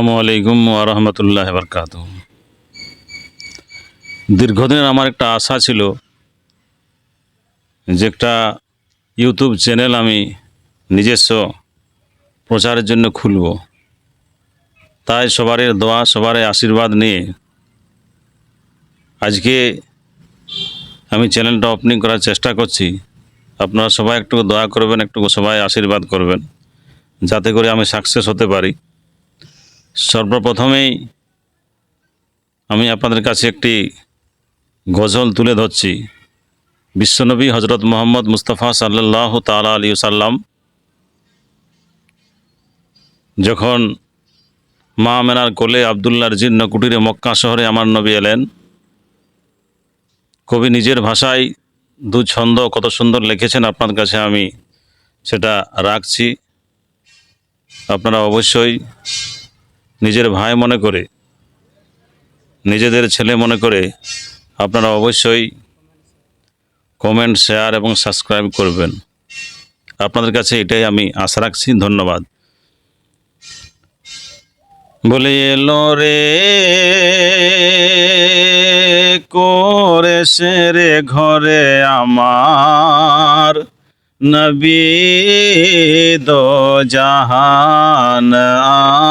আসসালামু আলাইকুম ওরহমতুল্লাহ বরকাত দীর্ঘদিনের আমার একটা আশা ছিল যে একটা ইউটিউব চ্যানেল আমি নিজস্ব প্রচারের জন্য খুলব। তাই সবারই দোয়া, সবারই আশীর্বাদ নিয়ে আজকে আমি চ্যানেলটা ওপেনিং করার চেষ্টা করছি। আপনারা সবাই একটু দয়া করবেন, একটু সবাই আশীর্বাদ করবেন, যাতে করে আমি সাকসেস হতে পারি। সর্বপ্রথমেই আমি আপনাদের কাছে একটি গজল তুলে ধরছি। বিশ্বনবী হজরত মোহাম্মদ মুস্তফা সাল্লাহ তালা আলী সাল্লাম যখন মা মেনার কোলে আবদুল্লার জিন্ন কুটিরে মক্কা শহরে আমার নবী এলেন, কবি নিজের ভাষায় দু ছন্দ কত সুন্দর লিখেছেন আপনার কাছে আমি সেটা রাখছি। আপনারা অবশ্যই নিজের ভাই মনে করে, নিজেদের ছেলে মনে করে আপনারা অবশ্যই কমেন্ট শেয়ার এবং সাবস্ক্রাইব করবেন। আপনাদের কাছে এটাই আমি আশা রাখছি। ধন্যবাদ। বলে এলো রে করে সে রে ঘরে আমার। নবী দো জাহান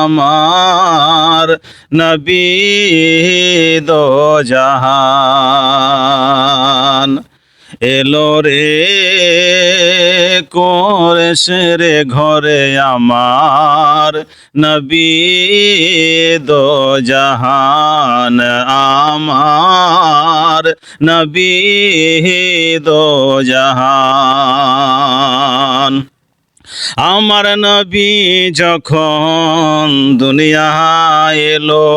আমার। নবী দো জাহান এলো রে করেছে রে ঘরে আমার নবী দো জাহান আমার নবী দো জাহান। আমার নবী যখন দুনিয়া এলো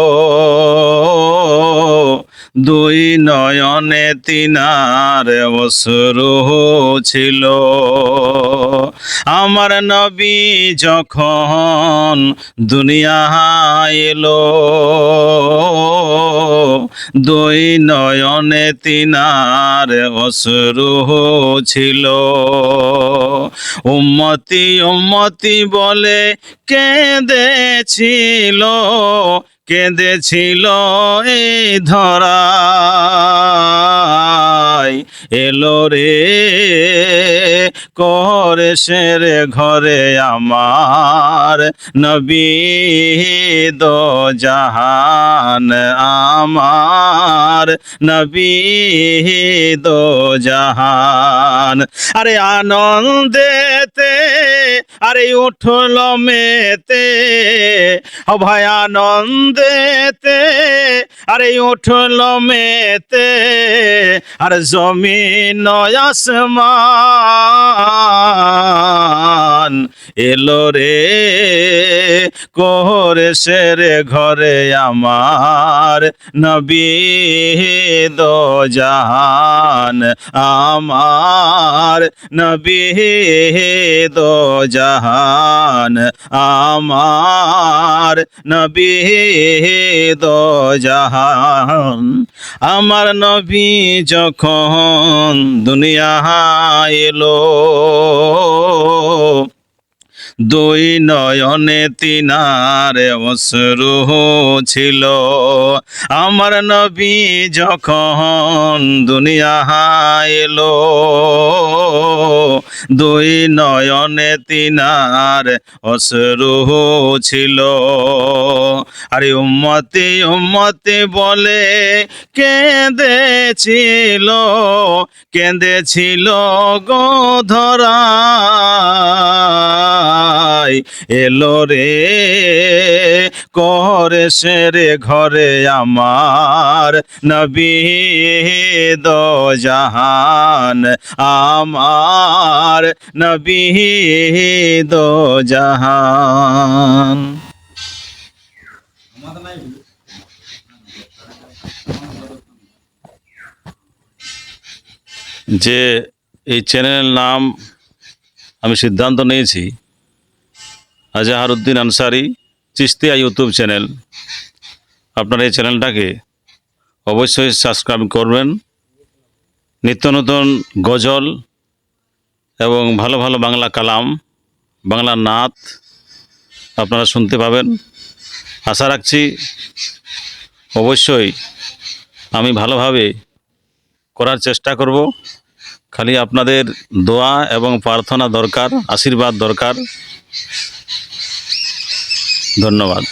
দুই নয়নে তিনার অসরু ছিল আমার নবী যখন দুনিয়া এলো, দুই নয়নে তিনার অসরু ছিল উম্মতি উম্মতি বলে কেঁদেছিল কেঁদেছিল এই ধরাই। এলো রে, করে রে ঘরে আমার নবী দো জাহান আমার। নবী দো জাহান। আরে আনন্দেতে, আরে উঠল মেতে। ও ভাই আনন্দেতে আরে উঠল মেতে আর জমিন আসমান। এলো রে কোহরে রে ঘরে আমার নবী দো জাহান। আমার নবী দো জাহান। আমার নবী দো জাহান। আমার নবী যখন দুনিয়া এলো দুই নয়নে তিনার অশ্রু ছিল। আমার নবী যখন দুনিয়া এলো দুই নয়নে তিনার অশ্রু ছিল। আরে উম্মতি উম্মতি বলে কেঁদেছিল কেঁদেছিল গো ধরাই এলো রে, করে রে ঘরে আমার নবী দো জাহান, আমার নবী দো জাহান। যে এই চ্যানেলের নাম আমি সিদ্ধান্ত নিয়েছি আজাহারউদ্দিন আনসারি, চিস্তিয়া ইউটিউব চ্যানেল। আপনারা এই চ্যানেলটাকে অবশ্যই সাবস্ক্রাইব করবেন। নিত্য নতুন গজল এবং ভালো ভালো বাংলা কালাম, বাংলা নাত আপনারা শুনতে পাবেন। আশা রাখছি অবশ্যই আমি ভালোভাবে করার চেষ্টা করব। খালি আপনাদের দোয়া এবং প্রার্থনা দরকার, আশীর্বাদ দরকার। ধন্যবাদ